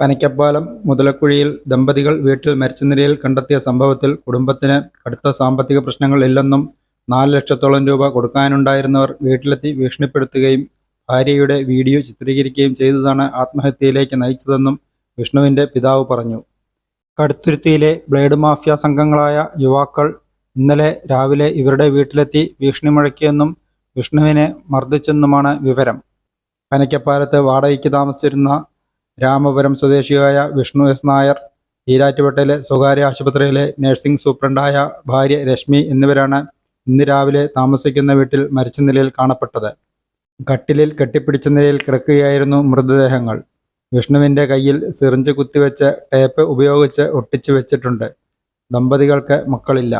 പനക്കപ്പാലം മുതലക്കുഴിയിൽ ദമ്പതികൾ വീട്ടിൽ മരിച്ച നിലയിൽ കണ്ടെത്തിയ സംഭവത്തിൽ കുടുംബത്തിന് കടുത്ത സാമ്പത്തിക പ്രശ്നങ്ങൾ ഇല്ലെന്നും നാല് ലക്ഷത്തോളം രൂപ കൊടുക്കാനുണ്ടായിരുന്നവർ വീട്ടിലെത്തി ഭീഷണിപ്പെടുത്തുകയും ഭാര്യയുടെ വീഡിയോ ചിത്രീകരിക്കുകയും ചെയ്തതാണ് ആത്മഹത്യയിലേക്ക് നയിച്ചതെന്നും വിഷ്ണുവിന്റെ പിതാവ് പറഞ്ഞു. കടുത്തുരുത്തിയിലെ ബ്ലേഡ് മാഫിയ സംഘങ്ങളായ യുവാക്കൾ ഇന്നലെ രാവിലെ ഇവരുടെ വീട്ടിലെത്തി ഭീഷണി മുഴക്കിയെന്നും വിഷ്ണുവിനെ മർദ്ദിച്ചെന്നുമാണ് വിവരം. പനയ്ക്കപ്പാലത്ത് വാടകയ്ക്ക് താമസിച്ചിരുന്ന രാമപുരം സ്വദേശിയായ വിഷ്ണു എസ് നായർ ഈരാറ്റുപേട്ടയിലെ സ്വകാര്യ ആശുപത്രിയിലെ നഴ്സിംഗ് സൂപ്രണ്ടായ ഭാര്യ രശ്മി എന്നിവരാണ് ഇന്ന് രാവിലെ താമസിക്കുന്ന വീട്ടിൽ മരിച്ച നിലയിൽ കാണപ്പെട്ടത്. കട്ടിലിൽ കെട്ടിപ്പിടിച്ച നിലയിൽ കിടക്കുകയായിരുന്നു മൃതദേഹങ്ങൾ. വിഷ്ണുവിന്റെ കയ്യിൽ സിറിഞ്ച് കുത്തിവെച്ച് ടേപ്പ് ഉപയോഗിച്ച് ഒട്ടിച്ചു വെച്ചിട്ടുണ്ട്. ദമ്പതികൾക്ക് മക്കളില്ല.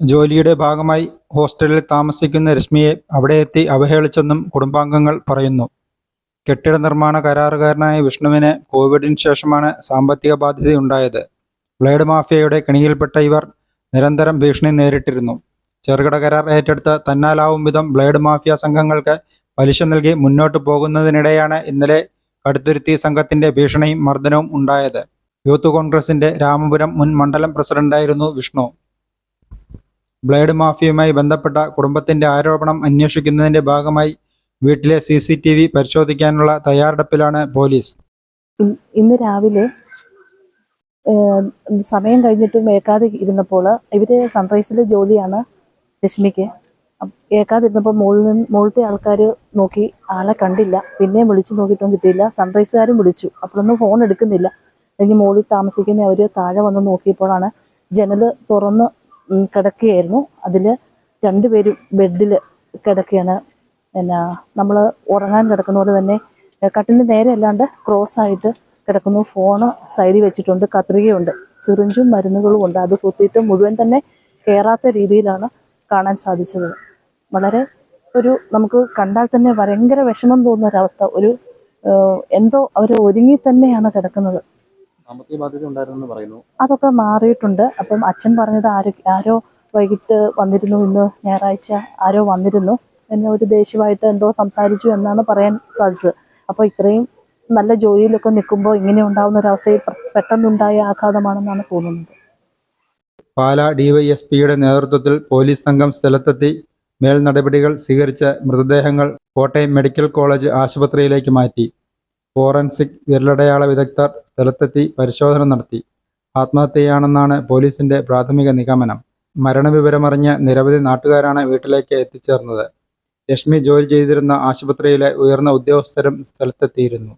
ജോലിയുടെ ഭാഗമായി ഹോസ്റ്റലിൽ താമസിക്കുന്ന രശ്മിയെ അവിടെ എത്തി അവഹേളിച്ചെന്നും കുടുംബാംഗങ്ങൾ പറയുന്നു. കെട്ടിട നിർമ്മാണ കരാറുകാരനായ വിഷ്ണുവിന് കോവിഡിന് ശേഷമാണ് സാമ്പത്തിക ബാധ്യതയുണ്ടായത്. ബ്ലേഡ് മാഫിയയുടെ കെണിയിൽപ്പെട്ട ഇവർ നിരന്തരം ഭീഷണി നേരിട്ടിരുന്നു. ചെറുകിട കരാർ ഏറ്റെടുത്ത് തന്നാലാവും വിധം ബ്ലേഡ് മാഫിയ സംഘങ്ങൾക്ക് പലിശ നൽകി മുന്നോട്ട് പോകുന്നതിനിടെയാണ് ഇന്നലെ കടുത്തുരുത്തി സംഘത്തിന്റെ ഭീഷണിയും മർദ്ദനവും ഉണ്ടായത്. യൂത്ത് കോൺഗ്രസിന്റെ രാമപുരം മുൻ മണ്ഡലം പ്രസിഡന്റായിരുന്നു വിഷ്ണു. ബ്ലേഡ് മാഫിയയുമായി ബന്ധപ്പെട്ട കുടുംബത്തിന്റെ ആരോപണം അന്വേഷിക്കുന്നതിന്റെ ഭാഗമായി വീട്ടിലെ സി സി ടി വി പരിശോധിക്കാനുള്ള തയ്യാറെടുപ്പിലാണ് പോലീസ്. ഇന്ന് രാവിലെ സമയം കഴിഞ്ഞിട്ടും ഏക്കാതെ ഇരുന്നപ്പോൾ ഇവർ സൺറൈസിൽ ജോലിയാണ് രശ്മിക്ക്. ഏക്കാതിരുന്നപ്പോൾ മുകളിൽ നിന്ന് മുകളിലത്തെ ആൾക്കാർ നോക്കി ആളെ കണ്ടില്ല. പിന്നെയും വിളിച്ചു നോക്കിയിട്ടും കിട്ടിയില്ല. സൺറൈസുകാരും വിളിച്ചു. അപ്പോഴൊന്നും ഫോൺ എടുക്കുന്നില്ല. അല്ലെങ്കിൽ മുകളിൽ താമസിക്കുന്ന അവർ താഴെ വന്ന് നോക്കിയപ്പോഴാണ് ജനൽ തുറന്ന് കിടക്കുകയായിരുന്നു. അതിൽ രണ്ടുപേരും ബെഡിൽ കിടക്കുകയാണ്. എന്നാ നമ്മൾ ഉറങ്ങാൻ കിടക്കുന്ന പോലെ തന്നെ കട്ടിന് നേരെ അല്ലാണ്ട് ക്രോസ് ആയിട്ട് കിടക്കുന്നു. ഫോണ് സൈഡിൽ വെച്ചിട്ടുണ്ട് കത്രികയുണ്ട്. സിറിഞ്ചും മരുന്നുകളും ഉണ്ട്. അത് കുത്തിയിട്ട് മുഴുവൻ തന്നെ കയറാത്ത രീതിയിലാണ് കാണാൻ സാധിച്ചത്. വളരെ ഒരു നമുക്ക് കണ്ടാൽ തന്നെ ഭയങ്കര വിഷമം തോന്നുന്ന ഒരവസ്ഥ. ഒരു എന്തോ അവർ ഒരുങ്ങി തന്നെയാണ് കിടക്കുന്നത്. അതൊക്കെ മാറിയിട്ടുണ്ട്. അപ്പം അച്ഛൻ പറഞ്ഞത് ആരോ ആരോ വൈകിട്ട് വന്നിരുന്നു ഇന്ന് ഞായറാഴ്ച ആരോ വന്നിരുന്നു. എന്നെ ഒരു ദേഷ്യമായിട്ട് എന്തോ സംസാരിച്ചു എന്നാണ് പറയാൻ സാധിച്ചത്. അപ്പോൾ ഇത്രയും നല്ല ജോലിയിലൊക്കെ നിൽക്കുമ്പോൾ ഇങ്ങനെ ഉണ്ടാവുന്ന ഒരവസ്ഥയിൽ പെട്ടെന്നുണ്ടായ ആഘാതമാണെന്നാണ് തോന്നുന്നത്. പാലാ ഡിവൈഎസ്പിയുടെ നേതൃത്വത്തിൽ പോലീസ് സംഘം സ്ഥലത്തെത്തി മേൽ നടപടികൾ സ്വീകരിച്ച മൃതദേഹങ്ങൾ കോട്ടയം മെഡിക്കൽ കോളേജ് ആശുപത്രിയിലേക്ക് മാറ്റി. ഫോറൻസിക് വിരലടയാള വിദഗ്ധർ സ്ഥലത്തെത്തി പരിശോധന നടത്തി. ആത്മഹത്യയാണെന്നാണ് പോലീസിന്റെ പ്രാഥമിക നിഗമനം. മരണവിവരമറിഞ്ഞ നിരവധി നാട്ടുകാരാണ് വീട്ടിലേക്ക് എത്തിച്ചേർന്നത്. രശ്മി ജോലി ചെയ്തിരുന്ന ആശുപത്രിയിലെ ഉയർന്ന ഉദ്യോഗസ്ഥരും സ്ഥലത്തെത്തിയിരുന്നു.